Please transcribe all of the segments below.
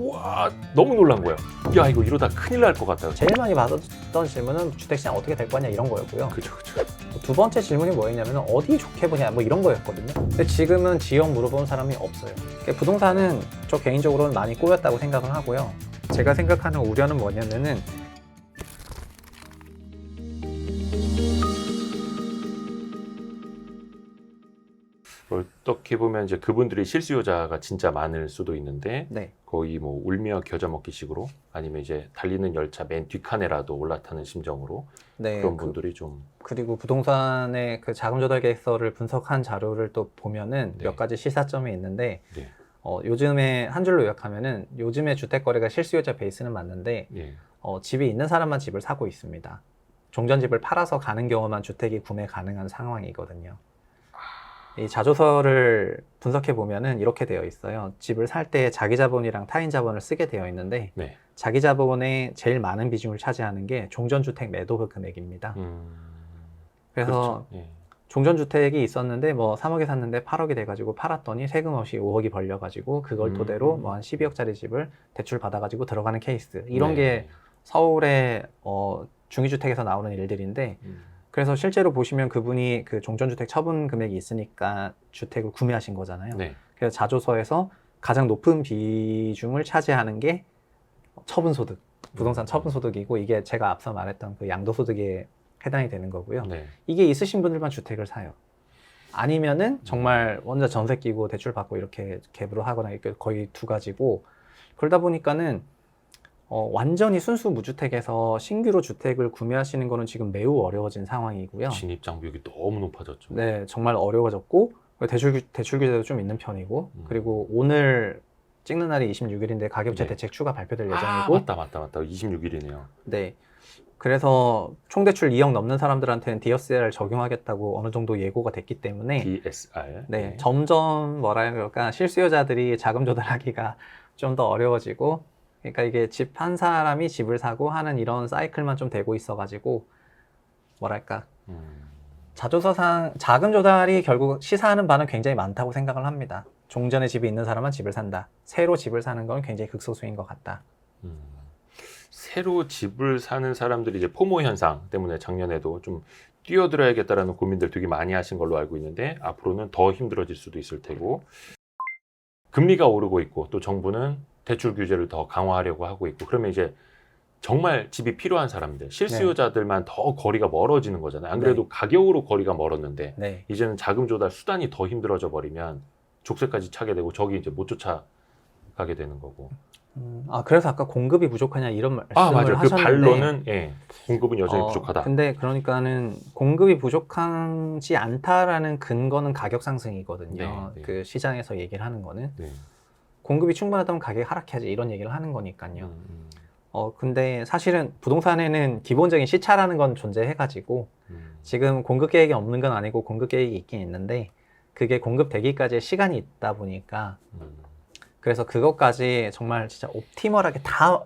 와 너무 놀란 거예요. 야 이거 이러다 큰일 날 것 같다. 제일 많이 받았던 질문은 주택시장 어떻게 될 거냐 이런 거였고요. 그죠 그죠. 두 번째 질문이 뭐였냐면 어디 좋게 보냐 뭐 이런 거였거든요. 근데 지금은 지역 물어보는 사람이 없어요. 부동산은 저 개인적으로는 많이 꼬였다고 생각을 하고요. 제가 생각하는 우려는 뭐냐면은 어떻게 보면 이제 그분들이 실수요자가 진짜 많을 수도 있는데 네. 거의 뭐 울며 겨자 먹기식으로 아니면 이제 달리는 열차 맨 뒷칸에라도 올라타는 심정으로 네. 그런 그- 분들이 좀 그리고 부동산의 그 자금 조달 계획서를 분석한 자료를 또 보면은 네. 몇 가지 시사점이 있는데 네. 어, 요즘에 한 줄로 요약하면은 요즘에 주택 거래가 실수요자 베이스는 맞는데 예. 어, 집이 있는 사람만 집을 사고 있습니다. 종전집을 팔아서 가는 경우만 주택이 구매 가능한 상황이거든요. 이 자조서를 분석해 보면은 이렇게 되어 있어요. 집을 살 때 자기 자본이랑 타인 자본을 쓰게 되어 있는데 네. 자기 자본의 제일 많은 비중을 차지하는 게 종전주택 매도 금액입니다. 음, 그래서 그렇죠. 예. 종전주택이 있었는데 뭐 3억에 샀는데 8억이 돼가지고 팔았더니 세금 없이 5억이 벌려가지고 그걸 음. 토대로 뭐한 12억짜리 집을 대출 받아가지고 들어가는 케이스 이런 네. 게 서울의 어, 중위주택에서 나오는 일들인데 음, 그래서 실제로 보시면 그분이 그 종전주택 처분 금액이 있으니까 주택을 구매하신 거잖아요. 네. 그래서 자조서에서 가장 높은 비중을 차지하는 게 처분 소득, 부동산 음. 처분 소득이고 이게 제가 앞서 말했던 그 양도 소득에 해당이 되는 거고요. 네. 이게 있으신 분들만 주택을 사요. 아니면은 정말 원자 전세 끼고 대출 받고 이렇게 갭으로 하거나 이렇게 거의 두 가지고 그러다 보니까는 어, 완전히 순수 무주택에서 신규로 주택을 구매하시는 거는 지금 매우 어려워진 상황이고요. 진입 장벽이 너무 높아졌죠. 네, 정말 어려워졌고 대출 규- 대출 규제도 좀 있는 편이고 음. 그리고 오늘 찍는 날이 26일인데 가격제 네. 대책 추가 발표될 아, 예정이고 맞다 맞다 맞다. 26일이네요. 네. 그래서 총대출 2억 넘는 사람들한테는 DSR 적용하겠다고 어느 정도 예고가 됐기 때문에 DSR. 네, 점점 뭐라 그럴까 실수요자들이 자금 조달하기가 좀 더 어려워지고 그러니까 이게 집 한 사람이 집을 사고 하는 이런 사이클만 좀 되고 있어가지고 뭐랄까 음, 자조서상 자금 조달이 결국 시사하는 바는 굉장히 많다고 생각을 합니다. 종전에 집이 있는 사람은 집을 산다. 새로 집을 사는 건 굉장히 극소수인 것 같다. 음. 새로 집을 사는 사람들이 이제 포모 현상 때문에 작년에도 좀 뛰어들어야겠다라는 고민들 되게 많이 하신 걸로 알고 있는데 앞으로는 더 힘들어질 수도 있을 테고 금리가 오르고 있고 또 정부는 대출 규제를 더 강화하려고 하고 있고 그러면 이제 정말 집이 필요한 사람들 실수요자들만 더 거리가 멀어지는 거잖아요. 안 그래도 가격으로 거리가 멀었는데 네. 이제는 자금 조달 수단이 더 힘들어져 버리면 족쇄까지 차게 되고 저기 이제 못 쫓아가게 되는 거고. 음, 아 그래서 아까 공급이 부족하냐 이런 말씀을 아 맞아요. 그 하셨는데 반론은 예, 공급은 여전히 어, 부족하다. 근데 그러니까는 공급이 부족하지 않다라는 근거는 가격 상승이거든요. 네, 네. 그 시장에서 얘기를 하는 거는 네. 공급이 충분하다면 가격이 하락해야지 이런 얘기를 하는 거니까요. 음, 음, 어 근데 사실은 부동산에는 기본적인 시차라는 건 존재해가지고 음. 지금 공급 계획이 없는 건 아니고 공급 계획이 있긴 있는데 그게 공급되기까지의 시간이 있다 보니까 음. 그래서 그것까지 정말 진짜 옵티멀하게 다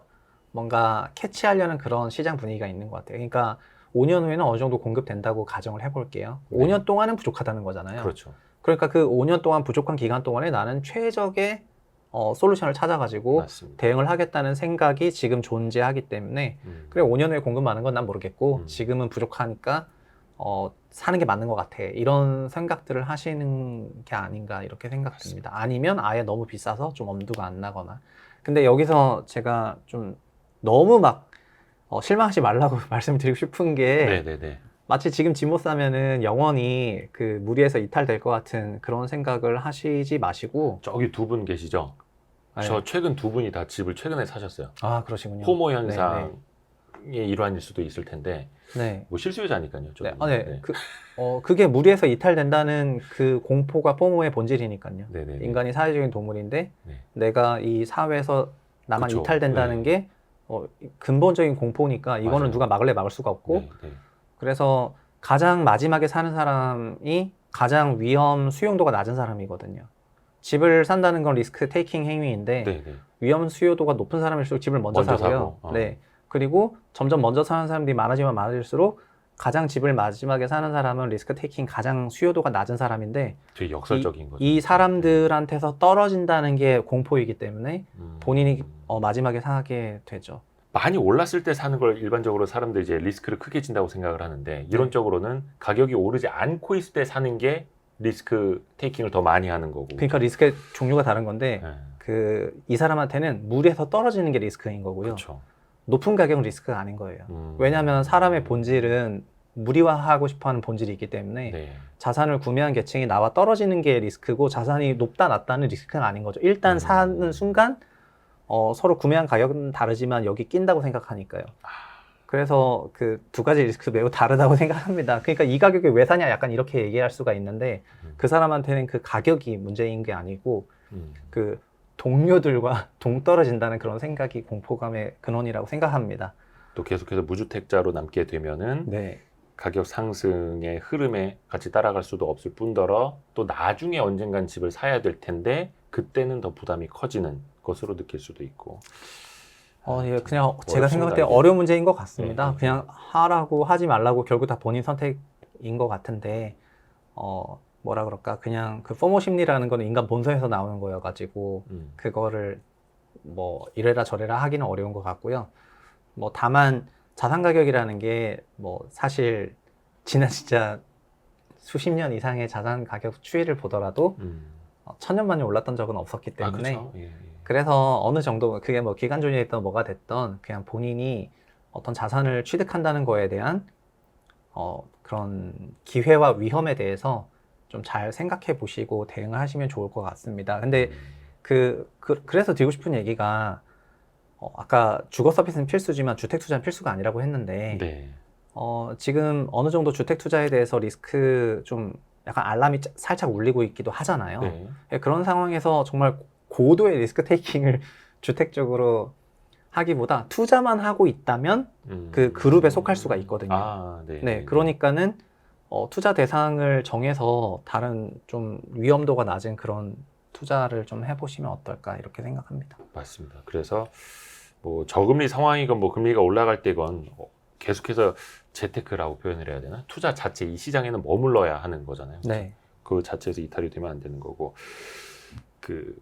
뭔가 캐치하려는 그런 시장 분위기가 있는 것 같아요. 그러니까 5년 후에는 어느 정도 공급된다고 가정을 해볼게요. 네. 5년 동안은 부족하다는 거잖아요. 그렇죠. 그러니까 그 5년 동안 부족한 기간 동안에 나는 최적의 어, 솔루션을 찾아가지고 맞습니다. 대응을 하겠다는 생각이 지금 존재하기 때문에 음. 그래 5년 후에 공급 많은 건 난 모르겠고 음. 지금은 부족하니까 어, 사는 게 맞는 것 같아 이런 생각들을 하시는 게 아닌가 이렇게 생각됩니다 아니면 아예 너무 비싸서 좀 엄두가 안 나거나 근데 여기서 제가 좀 너무 막 어, 실망하지 말라고 말씀드리고 싶은 게 네네네. 마치 지금 집못 사면은 영원히 그 무리해서 이탈될 것 같은 그런 생각을 하시지 마시고 저기 두 분 계시죠? 저 최근 두 분이 다 집을 최근에 사셨어요. 아 그러시군요 포모 네, 현상의 일환일 수도 있을 텐데 네, 네. 뭐 실수요자니까요. 네, 아, 네. 그, 어, 그게 무리해서 이탈된다는 그 공포가 포모의 본질이니까요. 네네. 인간이 사회적인 동물인데 네. 내가 이 사회에서 나만 그쵸. 이탈된다는 네. 게 어, 근본적인 공포니까 이거는 맞아요. 누가 막을래 막을 수가 없고 네, 네. 그래서 가장 마지막에 사는 사람이 가장 위험 수용도가 낮은 사람이거든요. 집을 산다는 건 리스크 테이킹 행위인데 네, 네. 위험 수요도가 높은 사람일수록 집을 먼저, 먼저 사고요. 사고, 어. 네. 그리고 점점 먼저 사는 사람들이 많아지면 많아질수록 가장 집을 마지막에 사는 사람은 리스크 테이킹 가장 수요도가 낮은 사람인데 되게 역설적인 거죠. 이 사람들한테서 떨어진다는 게 공포이기 때문에 음. 본인이 어, 마지막에 사게 되죠. 많이 올랐을 때 사는 걸 일반적으로 사람들이 이제 리스크를 크게 진다고 생각을 하는데 이론적으로는 가격이 오르지 않고 있을 때 사는 게 리스크 테이킹을 더 많이 하는 거고. 그러니까 리스크의 종류가 다른 건데 네. 그이 사람한테는 물에서 떨어지는 게 리스크인 거고요. 그렇죠. 높은 가격은 리스크가 아닌 거예요. 음. 왜냐하면 사람의 본질은 무리화하고 싶어하는 본질이 있기 때문에 네. 자산을 구매한 계층이 나와 떨어지는 게 리스크고 자산이 높다 낮다는 리스크는 아닌 거죠. 일단 음. 사는 순간 어, 서로 구매한 가격은 다르지만 여기 낀다고 생각하니까요. 아. 그래서 그 두 가지 리스크 매우 다르다고 생각합니다. 그러니까 이 가격에 왜 사냐 약간 이렇게 얘기할 수가 있는데 음. 그 사람한테는 그 가격이 문제인 게 아니고 음. 그 동료들과 동떨어진다는 그런 생각이 공포감의 근원이라고 생각합니다. 또 계속해서 무주택자로 남게 되면은 네. 가격 상승의 흐름에 같이 따라갈 수도 없을 뿐더러 또 나중에 언젠간 집을 사야 될 텐데 그때는 더 부담이 커지는 것으로 느낄 수도 있고. 어, 예, 그냥 제가 생각할 때 이게. 어려운 문제인 것 같습니다. 네, 네. 그냥 하라고 하지 말라고 결국 다 본인 선택인 것 같은데, 어, 뭐라 그럴까. 그냥 그 포모 심리라는 거는 인간 본성에서 나오는 거여가지고, 음. 그거를 뭐 이래라 저래라 하기는 어려운 것 같고요. 뭐 다만 자산 가격이라는 게 뭐 사실 지난 진짜 수십 년 이상의 자산 가격 추이를 보더라도 음. 어, 천년만년 올랐던 적은 없었기 아, 때문에 그렇죠. 예, 예. 그래서 어느 정도 그게 뭐 기간 존이했던 뭐가 됐던 그냥 본인이 어떤 자산을 취득한다는 거에 대한 어 그런 기회와 위험에 대해서 좀 잘 생각해 보시고 대응을 하시면 좋을 것 같습니다. 근데 음. 그, 그 래서 드리고 싶은 얘기가 어, 아까 주거 서비스는 필수지만 주택 투자는 필수가 아니라고 했는데 네. 어, 지금 어느 정도 주택 투자에 대해서 리스크 좀 약간 알람이 짜- 살짝 울리고 있기도 하잖아요. 네. 예, 그런 상황에서 정말 고도의 리스크 테이킹을 주택적으로 하기보다 투자만 하고 있다면 음. 그 그룹에 속할 수가 있거든요. 아, 네. 네, 그러니까는 어, 투자 대상을 정해서 다른 좀 위험도가 낮은 그런 투자를 좀 해보시면 어떨까 이렇게 생각합니다. 맞습니다. 그래서 뭐 저금리 상황이건 뭐 금리가 올라갈 때건 어, 계속해서 재테크라고 표현을 해야 되나? 투자 자체 이 시장에는 머물러야 하는 거잖아요. 네, 그 자체에서 이탈이 되면 안 되는 거고 그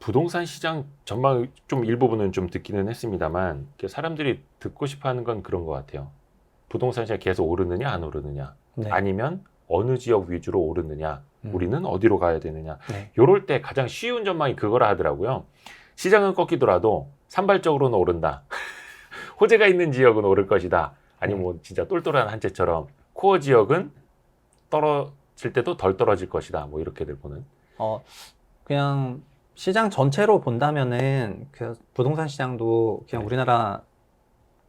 부동산 시장 전망 좀 일부분은 좀 듣기는 했습니다만 사람들이 듣고 싶어하는 건 그런 것 같아요. 부동산 시장 이 계속 오르느냐 안 오르느냐 네. 아니면 어느 지역 위주로 오르느냐 음. 우리는 어디로 가야 되느냐 네, 요럴 때 가장 쉬운 전망이 그거라 하더라고요. 시장은 꺾이더라도 산발적으로는 오른다. 호재가 있는 지역은 오를 것이다. 아니면 뭐 진짜 똘똘한 한채처럼 코어 지역은 떨어질 때도 덜 떨어질 것이다. 뭐 이렇게들 보는. 어, 그냥 시장 전체로 본다면은 그 부동산 시장도 그냥 네. 우리나라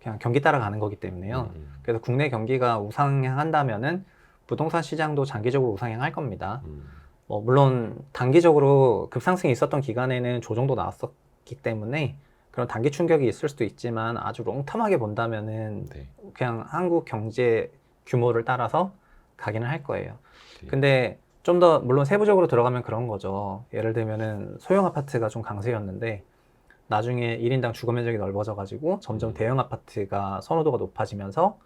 그냥 경기 따라가는 거기 때문에요. 음, 그래서 국내 경기가 우상향한다면은 부동산 시장도 장기적으로 우상향할 겁니다. 음, 뭐 물론 단기적으로 급상승이 있었던 기간에는 조정도 나왔었기 때문에 그런 단기 충격이 있을 수도 있지만 아주 롱텀하게 본다면은 네. 그냥 한국 경제 규모를 따라서 가기는 할 거예요. 네. 근데 좀 더 물론 세부적으로 들어가면 그런 거죠. 예를 들면은 소형 아파트가 좀 강세였는데 나중에 1인당 주거 면적이 넓어져 가지고 점점 음. 대형 아파트가 선호도가 높아지면서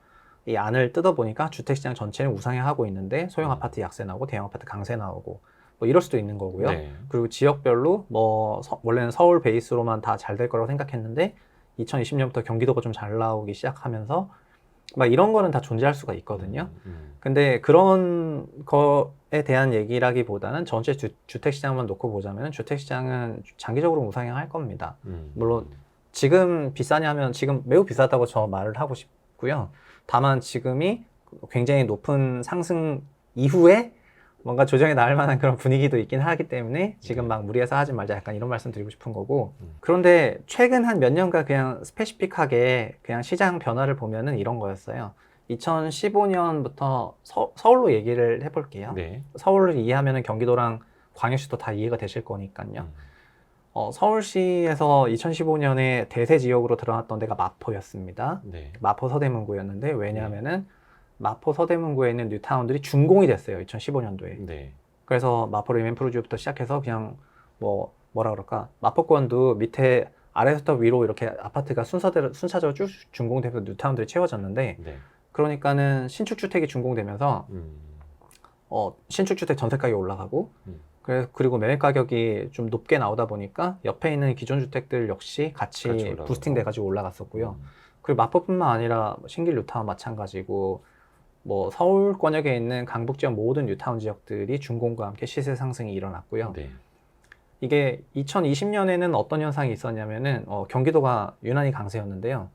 이 안을 뜯어 보니까 주택 시장 전체는 우상향하고 있는데 소형 음. 아파트 약세 나오고 대형 아파트 강세 나오고 뭐 이럴 수도 있는 거고요. 네. 그리고 지역별로 뭐 서- 원래는 서울 베이스로만 다 잘 될 거라고 생각했는데 2020년부터 경기도가 좀 잘 나오기 시작하면서 막 이런 거는 다 존재할 수가 있거든요. 음, 음. 근데 그런 거에 대한 얘기라기보다는 전체 주, 택 시장만 놓고 보자면 주택 시장은 장기적으로 우상향할 겁니다. 음. 물론 지금 비싸냐면 지금 매우 비싸다고 저 말을 하고 싶고요. 다만 지금이 굉장히 높은 상승 이후에 뭔가 조정이 나을 만한 그런 분위기도 있긴 하기 때문에 지금 막 무리해서 하지 말자 약간 이런 말씀 드리고 싶은 거고 음. 그런데 최근 한 몇 년간 그냥 스페시픽하게 그냥 시장 변화를 보면은 이런 거였어요. 2015년부터 서, 울로 얘기를 해볼게요. 네. 서울을 이해하면은 경기도랑 광역시도 다 이해가 되실 거니까요. 음. 어, 서울시에서 2015년에 대세 지역으로 드러났던 데가 마포였습니다. 네. 마포 서대문구였는데 왜냐하면은 마포 서대문구에 있는 뉴타운들이 준공이 됐어요. 2015년도에. 네. 그래서 마포 리멘 프로지부터 시작해서 그냥 뭐 뭐라 그럴까 마포권도 밑에 아래서부터 위로 이렇게 아파트가 순서대로 순차적으로 쭉 준공돼서 뉴타운들이 채워졌는데 네. 그러니까는 신축 주택이 준공되면서 음. 어, 신축 주택 전세 가격이 올라가고 음. 그래, 그리고 매매 가격이 좀 높게 나오다 보니까 옆에 있는 기존 주택들 역시 같이. 부스팅 돼 가지고 올라갔었고요. 음. 그리고 마포뿐만 아니라 뭐 신길 뉴타운 마찬가지고 뭐 서울 권역에 있는 강북 지역 모든 뉴타운 지역들이 준공과 함께 시세 상승이 일어났고요. 네. 이게 2020년에는 어떤 현상이 있었냐면은 어, 경기도가 유난히 강세였는데요.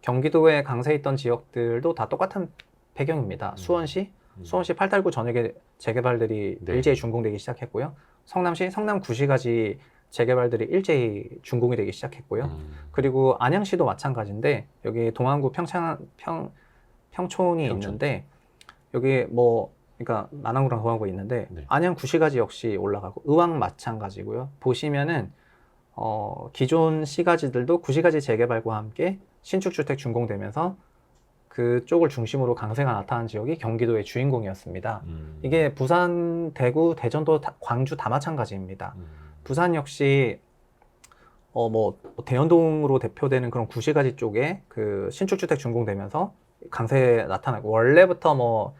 경기도에 강세했던 지역들도 다 똑같은 배경입니다. 수원시, 음. 수원시 팔달구 전역에 재개발들이 네. 일제히 준공되기 시작했고요. 성남시, 성남구시까지 재개발들이 일제히 준공이 되기 시작했고요. 음. 그리고 안양시도 마찬가지인데 여기 동안구 평창 평 평촌이 평촌. 있는데 여기 뭐 그러니까 만안구랑 동안구 있는데 네. 안양 구시가지 역시 올라가고 의왕 마찬가지고요. 보시면은 어 기존 시가지들도 구시가지 재개발과 함께 신축 주택 준공되면서 그쪽을 중심으로 강세가 나타난 지역이 경기도의 주인공이었습니다. 음. 이게 부산, 대구, 대전도 다- 광주 다 마찬가지입니다. 음. 부산 역시 어 뭐 대연동으로 대표되는 그런 구시가지 쪽에 그 신축 주택 준공되면서 강세 나타나고 원래부터 뭐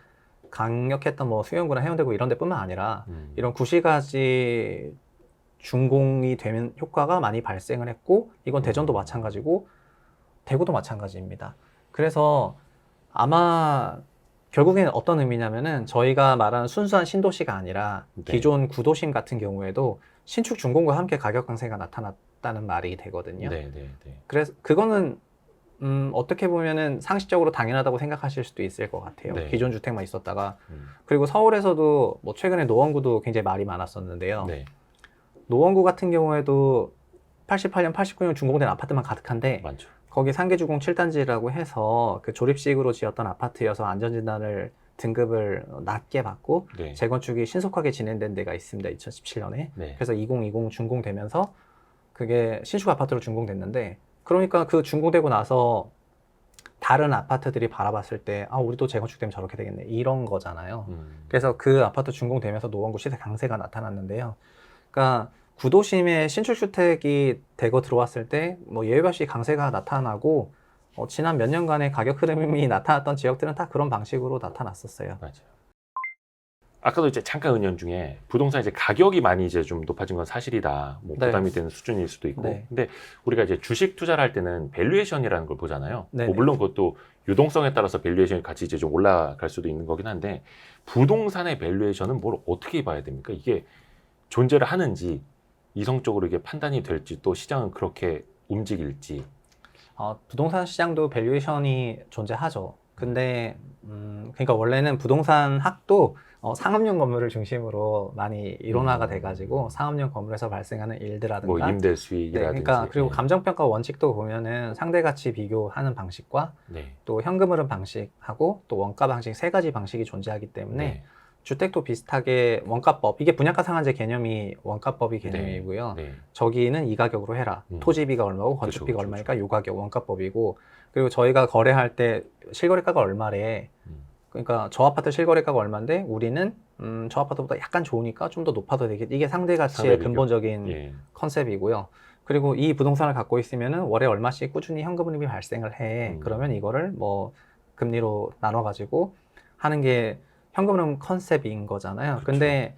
강력했던 뭐 수영구나 해운대구 이런 데뿐만 아니라 음. 이런 구시가지 준공이 되면 효과가 많이 발생을 했고 이건 대전도 음. 마찬가지고 대구도 마찬가지입니다. 그래서 아마 결국에는 어떤 의미냐면은 저희가 말하는 순수한 신도시가 아니라 네. 기존 구도심 같은 경우에도 신축 준공과 함께 가격 강세가 나타났다는 말이 되거든요. 네, 네, 네. 그래서 그거는 음, 어떻게 보면은 상식적으로 당연하다고 생각하실 수도 있을 것 같아요. 네. 기존 주택만 있었다가 음. 그리고 서울에서도 뭐 최근에 노원구도 굉장히 말이 많았었는데요. 네, 노원구 같은 경우에도 88년, 89년 준공된 아파트만 가득한데 많죠. 거기 상계주공 7단지라고 해서 그 조립식으로 지었던 아파트여서 안전진단을 등급을 낮게 받고 네. 재건축이 신속하게 진행된 데가 있습니다. 2017년에. 네. 그래서 2020 준공되면서 그게 신축 아파트로 준공됐는데 그러니까 그 준공되고 나서 다른 아파트들이 바라봤을 때 아 우리도 재건축되면 저렇게 되겠네 이런 거잖아요. 음. 그래서 그 아파트 준공되면서 노원구 시세 강세가 나타났는데요. 그러니까 구도심에 신축주택이 대거 들어왔을 때 뭐 예외 없이 강세가 나타나고 어, 지난 몇 년간의 가격 흐름이 나타났던 지역들은 다 그런 방식으로 나타났었어요. 맞아요. 아까도 이제 잠깐 은연 중에 부동산 이제 가격이 많이 이제 좀 높아진 건 사실이다. 뭐 네. 부담이 되는 수준일 수도 있고. 네. 근데 우리가 이제 주식 투자를 할 때는 밸류에이션이라는 걸 보잖아요. 네네. 뭐 물론 그것도 유동성에 따라서 밸류에이션이 같이 이제 좀 올라갈 수도 있는 거긴 한데 부동산의 밸류에이션은 뭘 어떻게 봐야 됩니까? 이게 존재를 하는지 이성적으로 이게 판단이 될지 또 시장은 그렇게 움직일지. 어, 부동산 시장도 밸류에이션이 존재하죠. 근데 음, 그러니까 원래는 부동산 학도 어, 상업용 건물을 중심으로 많이 일원화가 음. 돼가지고 상업용 건물에서 발생하는 일들라든가 뭐 임대 네, 수익이라든지. 그러니까 그리고 네. 감정평가 원칙도 보면은 상대 가치 비교하는 방식과 네. 또 현금 흐름 방식하고 또 원가 방식 세 가지 방식이 존재하기 때문에 네. 주택도 비슷하게 원가법 이게 분양가 상한제 개념이 원가법이 개념이고요. 네. 저기는 이 가격으로 해라. 음. 토지비가 얼마고 그쵸, 건축비가 그쵸, 얼마니까 요 가격 원가법이고 그리고 저희가 거래할 때 실거래가가 얼마래. 음. 그러니까 저 아파트 실거래가가 얼마인데 우리는 음, 저 아파트보다 약간 좋으니까 좀 더 높아도 되겠. 이게 상대 가치의 상대 비교. 근본적인 예. 컨셉이고요. 그리고 이 부동산을 갖고 있으면은 월에 얼마씩 꾸준히 현금 흐름이 발생을 해. 음. 그러면 이거를 뭐 금리로 나눠 가지고 하는 게 현금 흐름 컨셉인 거잖아요. 그렇죠. 근데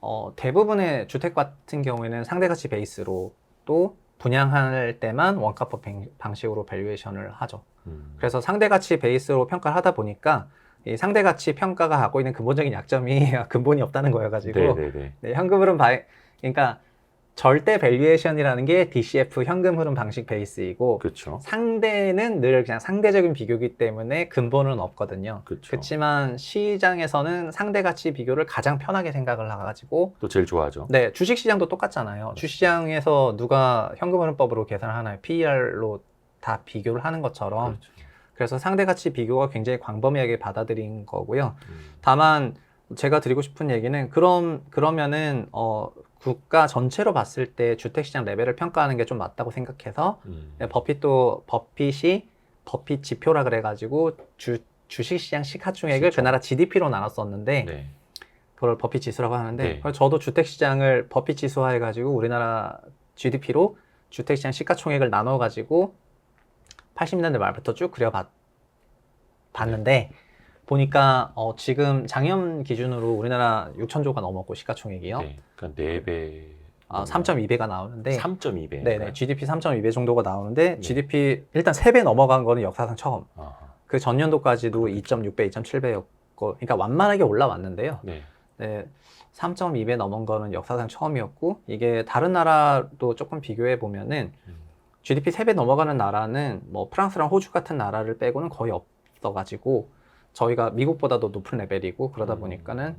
어, 대부분의 주택 같은 경우에는 상대 가치 베이스로 또 분양할 때만 원가법 뱅- 방식으로 밸류에이션을 하죠. 음. 그래서 상대 가치 베이스로 평가를 하다 보니까 이 상대 가치 평가가 갖고 있는 근본적인 약점이 근본이 없다는 거여 가지고 네네네. 네, 현금 흐름 바 그러니까 절대 밸류에이션이라는 게 DCF 현금 흐름 방식 베이스이고 그렇죠. 상대는 늘 그냥 상대적인 비교이기 때문에 근본은 없거든요. 그렇지만 시장에서는 상대 가치 비교를 가장 편하게 생각을 해가지고 또 제일 좋아하죠. 네 주식 시장도 똑같잖아요. 주시장에서 누가 현금 흐름법으로 계산을 하나요? PER로 다 비교를 하는 것처럼 그렇죠. 그래서 상대 가치 비교가 굉장히 광범위하게 받아들인 거고요. 음. 다만 제가 드리고 싶은 얘기는 그럼 그러면은 어 국가 전체로 봤을 때 주택 시장 레벨을 평가하는 게 좀 맞다고 생각해서 음. 네, 버핏도 버핏이 버핏 지표라 그래 가지고 주 주식 시장 시가총액을. 그 나라 GDP로 나눴었는데 네. 그걸 버핏 지수라고 하는데 네. 저도 주택 시장을 버핏 지수화 해 가지고 우리나라 GDP로 주택 시장 시가총액을 나눠 가지고 80년대 말부터 쭉 그려 봤 봤는데 보니까 어, 지금 작년 기준으로 우리나라 6천조가 넘었고 시가총액이요. 네. 그러니까 4배. 아, 3.2배가 나오는데 3.2배. 네네 GDP 3.2배 정도가 나오는데 네. GDP 일단 3배 넘어간 거는 역사상 처음. 아, 그 전년도까지도 2.6배, 2.7배였고 그러니까 완만하게 올라왔는데요. 네. 네, 3.2배 넘은 거는 역사상 처음이었고 이게 다른 나라도 조금 비교해 보면은 음. GDP 3배 넘어가는 나라는 뭐 프랑스랑 호주 같은 나라를 빼고는 거의 없어 가지고 저희가 미국보다도 높은 레벨이고 그러다 음. 보니까는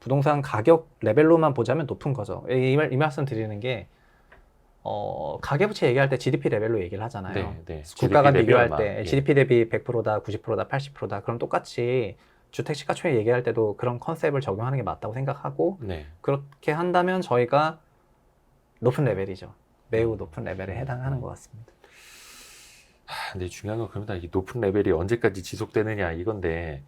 부동산 가격 레벨로만 보자면 높은 거죠. 이, 말, 이 말씀 드리는 게 어, 가계부채 얘기할 때 GDP 레벨로 얘기를 하잖아요. 네, 네. 국가 간 GDP 대비 비교할. 때 예. GDP 대비 100%다, 90%다, 80%다. 그럼 똑같이 주택 시가총액 얘기할 때도 그런 컨셉을 적용하는 게 맞다고 생각하고 네. 그렇게 한다면 저희가 높은 레벨이죠. 매우 음. 높은 레벨에 해당하는 것 같습니다. 하, 근데 중요한 건 그럽니다. 이 높은 레벨이 언제까지 지속되느냐 이건데,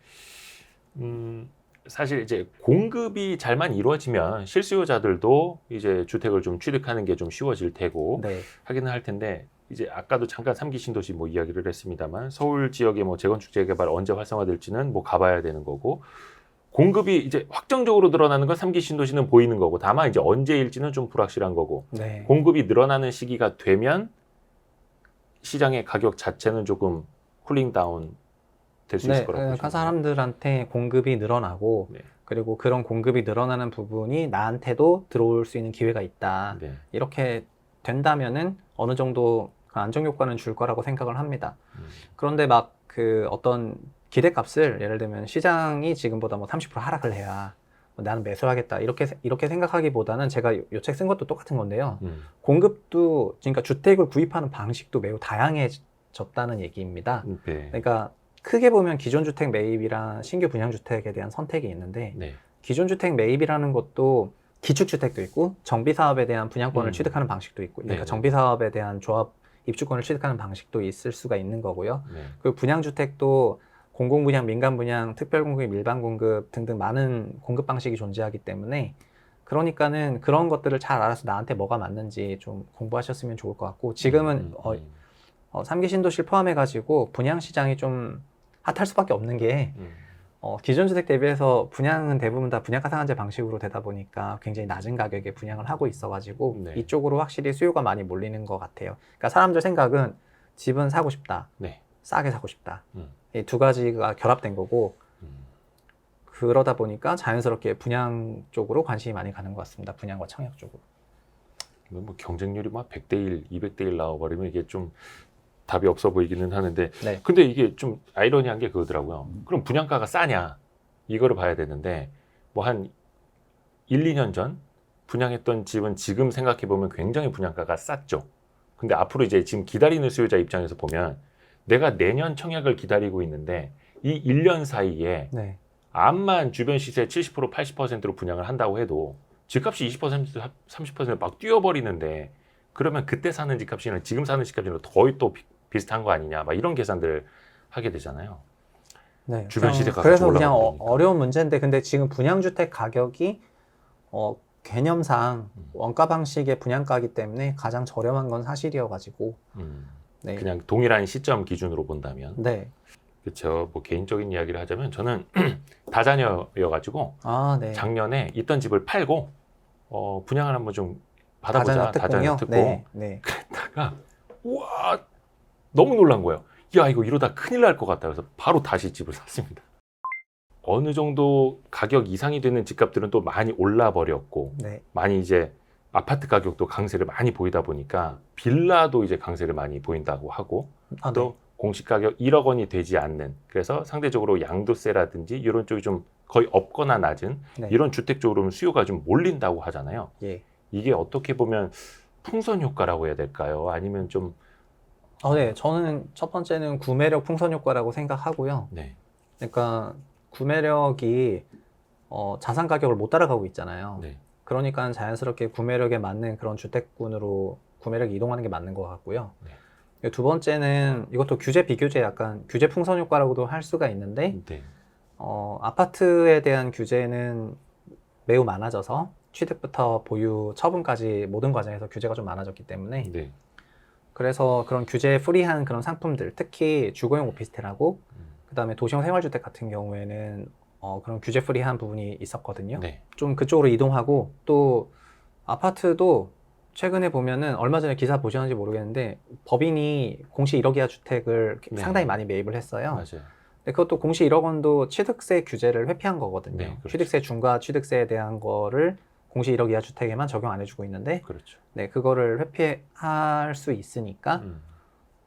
음, 사실 이제 공급이 잘만 이루어지면 실수요자들도 이제 주택을 좀 취득하는 게 좀 쉬워질 테고 네, 하기는 할 텐데 이제 아까도 잠깐 삼기 신도시 뭐 이야기를 했습니다만 서울 지역의 뭐 재건축 재개발 언제 활성화될지는 뭐 가봐야 되는 거고 공급이 이제 확정적으로 늘어나는 건 삼기 신도시는 보이는 거고 다만 이제 언제일지는 좀 불확실한 거고 네, 공급이 늘어나는 시기가 되면 시장의 가격 자체는 조금 쿨링 다운 될수 네. 있을 거라고 그러니까 보시면. 사람들한테 공급이 늘어나고 네. 그리고 그런 공급이 늘어나는 부분이 나한테도 들어올 수 있는 기회가 있다. 네. 이렇게 된다면은 어느 정도 그 안정 효과는 줄 거라고 생각을 합니다. 음. 그런데 막 그 어떤 기대값을 예를 들면 시장이 지금보다 뭐 30% 하락을 해야 뭐 나는 매수하겠다 이렇게 세- 이렇게 생각하기보다는 제가 요 책 쓴 것도 똑같은 건데요. 음. 공급도 그러니까 주택을 구입하는 방식도 매우 다양해졌다는 얘기입니다. 네. 그러니까 크게 보면 기존 주택 매입이랑 신규 분양 주택에 대한 선택이 있는데 네. 기존 주택 매입이라는 것도 기축 주택도 있고 정비 사업에 대한 분양권을 음. 취득하는 방식도 있고 그러니까 네네. 정비 사업에 대한 조합 입주권을 취득하는 방식도 있을 수가 있는 거고요. 네. 그 분양 주택도 공공 분양, 민간 분양, 특별 공급, 일반 공급 등등 많은 공급 방식이 존재하기 때문에 그러니까는 그런 것들을 잘 알아서 나한테 뭐가 맞는지 좀 공부하셨으면 좋을 것 같고 지금은 음, 어, 음, 어, 3기 신도시를 포함해 가지고 분양 시장이 좀 핫할 수밖에 없는 게 음. 어, 기존 주택 대비해서 분양은 대부분 다 분양가 상한제 방식으로 되다 보니까 굉장히 낮은 가격에 분양을 하고 있어가지고 네. 이쪽으로 확실히 수요가 많이 몰리는 것 같아요. 그러니까 사람들 생각은 집은 사고 싶다, 네. 싸게 사고 싶다. 음. 이 두 가지가 결합된 거고 음. 그러다 보니까 자연스럽게 분양 쪽으로 관심이 많이 가는 것 같습니다. 분양과 청약 쪽으로. 뭐 경쟁률이 막 100대 1, 200대 1 나와버리면 이게 좀 답이 없어 보이기는 하는데 네. 근데 이게 좀 아이러니한 게 그거더라고요. 그럼 분양가가 싸냐? 이거를 봐야 되는데 뭐 한 1, 2년 전 분양했던 집은 지금 생각해 보면 굉장히 분양가가 쌌죠. 근데 앞으로 이제 지금 기다리는 수요자 입장에서 보면 내가 내년 청약을 기다리고 있는데 이 1년 사이에 네. 암만 주변 시세 70% 80%로 분양을 한다고 해도 집값이 20% 30%막 뛰어버리는데 그러면 그때 사는 집값이랑 지금 사는 집값이랑 거의 또 비, 비슷한 거 아니냐 막 이런 계산들을 하게 되잖아요. 네. 주변 시세가 그래서 그냥 어. 어려운 문제인데 근데 지금 분양주택 가격이 어, 개념상 음. 원가 방식의 분양가이기 때문에 가장 저렴한 건 사실이어가지고 음, 네. 그냥 동일한 시점 기준으로 본다면 네. 그렇죠. 뭐 개인적인 이야기를 하자면 저는 다자녀여가지고 아, 네. 작년에 있던 집을 팔고 어, 분양을 한번 좀 받아보자 다자녀? 특공 네. 네. 그랬다가 와 너무 놀란 거예요. 야 이거 이러다 큰일 날 것 같다. 그래서 바로 다시 집을 샀습니다. 어느 정도 가격 이상이 되는 집값들은 또 많이 올라 버렸고 네. 많이 이제 아파트 가격도 강세를 많이 보이다 보니까 빌라도 이제 강세를 많이 보인다고 하고 아, 또 네. 공시 가격 1억 원이 되지 않는 그래서 상대적으로 양도세라든지 이런 쪽이 좀 거의 없거나 낮은 네. 이런 주택 쪽으로는 수요가 좀 몰린다고 하잖아요. 예. 이게 어떻게 보면 풍선 효과라고 해야 될까요? 아니면 좀 어, 네. 저는 첫 번째는 구매력 풍선 효과라고 생각하고요. 네. 그러니까 구매력이 어, 자산 가격을 못 따라가고 있잖아요. 네. 그러니까 자연스럽게 구매력에 맞는 그런 주택군으로 구매력이 이동하는 게 맞는 것 같고요. 네. 두 번째는 이것도 규제 비규제 약간 규제 풍선 효과라고도 할 수가 있는데 네. 어, 아파트에 대한 규제는 매우 많아져서 취득부터 보유, 처분까지 모든 과정에서 규제가 좀 많아졌기 때문에 네. 그래서 그런 규제에 프리한 그런 상품들 특히 주거용 오피스텔하고 음. 그 그다음에 도시형 생활주택 같은 경우에는 어, 그런 규제 프리한 부분이 있었거든요. 네. 좀 그쪽으로 이동하고 또 아파트도 최근에 보면은 얼마 전에 기사 보셨는지 모르겠는데 법인이 공시 1억 이하 주택을 네. 상당히 많이 매입을 했어요. 맞아요. 근데 그것도 공시 1억 원도 취득세 규제를 회피한 거거든요. 네, 그렇죠. 취득세 중과 취득세에 대한 거를 공시 1억 이하 주택에만 적용 안 해주고 있는데 그렇죠. 네 그거를 회피할 수 있으니까 음.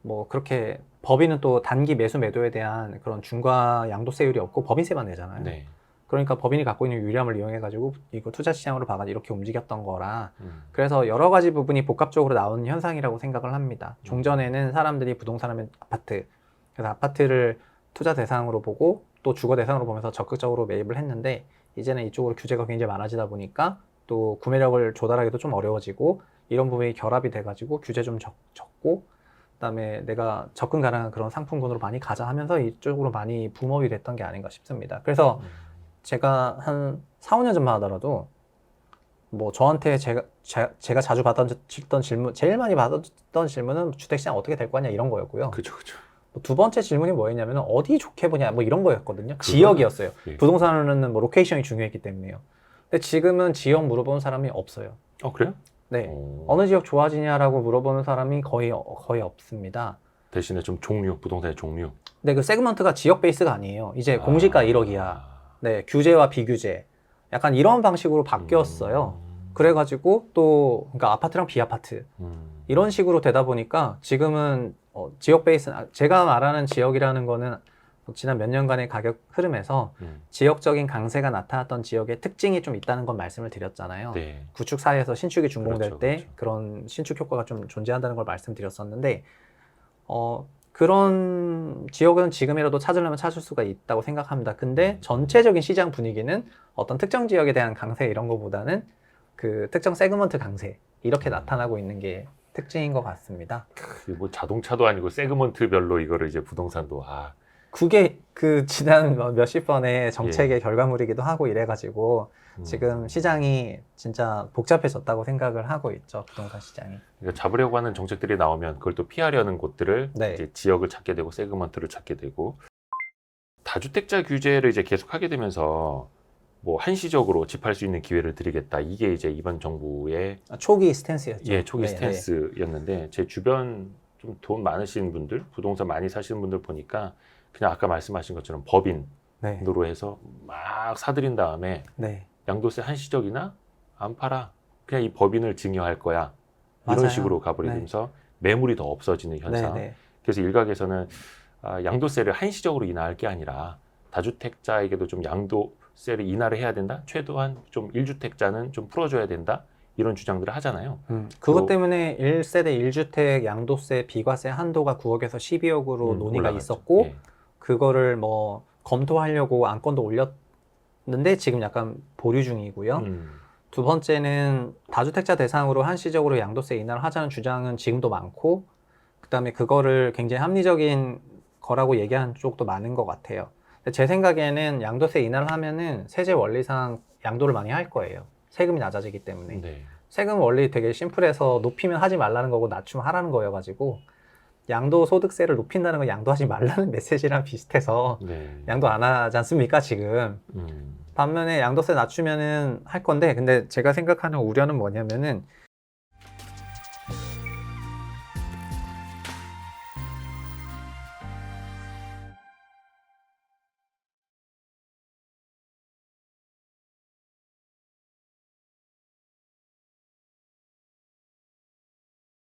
뭐 그렇게 법인은 또 단기 매수 매도에 대한 그런 중과 양도세율이 없고 법인세만 내잖아요. 네. 그러니까 법인이 갖고 있는 유리함을 이용해 가지고 이거 투자 시장으로 봐가 이렇게 움직였던 거라 음. 그래서 여러 가지 부분이 복합적으로 나오는 현상이라고 생각을 합니다. 종전에는 사람들이 부동산 하면 아파트 그래서 아파트를 투자 대상으로 보고 또 주거 대상으로 보면서 적극적으로 매입을 했는데 이제는 이쪽으로 규제가 굉장히 많아지다 보니까 또 구매력을 조달하기도 좀 어려워지고 이런 부분이 결합이 돼가지고 규제 좀 적, 적고 그다음에 내가 접근 가능한 그런 상품군으로 많이 가자 하면서 이쪽으로 많이 붐업이 됐던 게 아닌가 싶습니다. 그래서 음. 제가 한 4, 5년 전만 하더라도 뭐 저한테 제가 제, 가 자주 받았던 질문 제일 많이 받았던 질문은 주택 시장 어떻게 될 거냐 이런 거였고요. 그죠, 그죠. 뭐두 번째 질문이 뭐였냐면 어디 좋게 보냐 뭐 이런 거였거든요. 그거는- 지역이었어요. 예. 부동산은 뭐 로케이션이 중요했기 때문에요. 근데 지금은 지역 물어보는 사람이 없어요. 어 그래요? 네. 어. 어느 지역 좋아지냐라고 물어보는 사람이 거의 거의 없습니다. 대신에 좀 종류, 부동산의 종류. 근데 그 세그먼트가 지역 베이스가 아니에요. 이제 아. 공시가 1억이야. 네, 규제와 비규제. 약간 이런 방식으로 바뀌었어요. 음. 그래가지고 또 그러니까 아파트랑 비아파트 음. 이런 식으로 되다 보니까 지금은 어, 지역 베이스 제가 말하는 지역이라는 거는 지난 몇 년간의 가격 흐름에서 음. 지역적인 강세가 나타났던 지역의 특징이 좀 있다는 건 말씀을 드렸잖아요. 네. 구축 사이에서 신축이 준공될 그렇죠, 때 그렇죠. 그런 신축 효과가 좀 존재한다는 걸 말씀드렸었는데 어 그런 지역은 지금이라도 찾으려면 찾을 수가 있다고 생각합니다. 근데 음. 전체적인 시장 분위기는 어떤 특정 지역에 대한 강세 이런 거보다는 그 특정 세그먼트 강세 이렇게 음. 나타나고 있는 게 특징인 것 같습니다. 그뭐 자동차도 아니고 세그먼트별로 이거를 이제 부동산도 아 그게 그 지난 뭐 몇십 번의 정책의 결과물이기도 하고 이래가지고 예. 음. 지금 시장이 진짜 복잡해졌다고 생각을 하고 있죠 부동산 시장이. 그러니까 잡으려고 하는 정책들이 나오면 그걸 또 피하려는 곳들을 네. 이제 지역을 찾게 되고 세그먼트를 찾게 되고 다주택자 규제를 이제 계속 하게 되면서 뭐 한시적으로 집할 수 있는 기회를 드리겠다 이게 이제 이번 정부의 아, 초기 스탠스였죠. 예 초기 네, 스탠스였는데 제 주변 좀 돈 많으신 분들 부동산 많이 사시는 분들 보니까 그냥 아까 말씀하신 것처럼 법인으로 네. 해서 막 사들인 다음에 네. 양도세 한시적이나 안 팔아 그냥 이 법인을 증여할 거야 이런 맞아요. 식으로 가버리면서 매물이 더 없어지는 네. 현상 네. 그래서 일각에서는 아, 양도세를 한시적으로 인하할 게 아니라 다주택자에게도 좀 양도세를 인하를 해야 된다 최소한 좀 1주택자는 좀 풀어줘야 된다 이런 주장들을 하잖아요 음, 그것 또- 때문에 1세대 1주택 양도세 비과세 한도가 9억에서 12억으로 음, 논의가 올라갔죠. 있었고 예. 그거를 뭐 검토하려고 안건도 올렸는데 지금 약간 보류 중이고요. 음, 두 번째는 다주택자 대상으로 한시적으로 양도세 인하를 하자는 주장은 지금도 많고 그다음에 그거를 굉장히 합리적인 거라고 얘기하는 쪽도 많은 것 같아요. 제 생각에는 양도세 인하를 하면은 세제 원리상 양도를 많이 할 거예요. 세금이 낮아지기 때문에. 네. 세금 원리 되게 심플해서 높이면 하지 말라는 거고 낮추면 하라는 거여가지고 양도 소득세를 높인다는 건 양도하지 말라는 메시지랑 비슷해서 네. 양도 안 하지 않습니까 지금 음, 반면에 양도세 낮추면은 할 건데 근데 제가 생각하는 우려는 뭐냐면은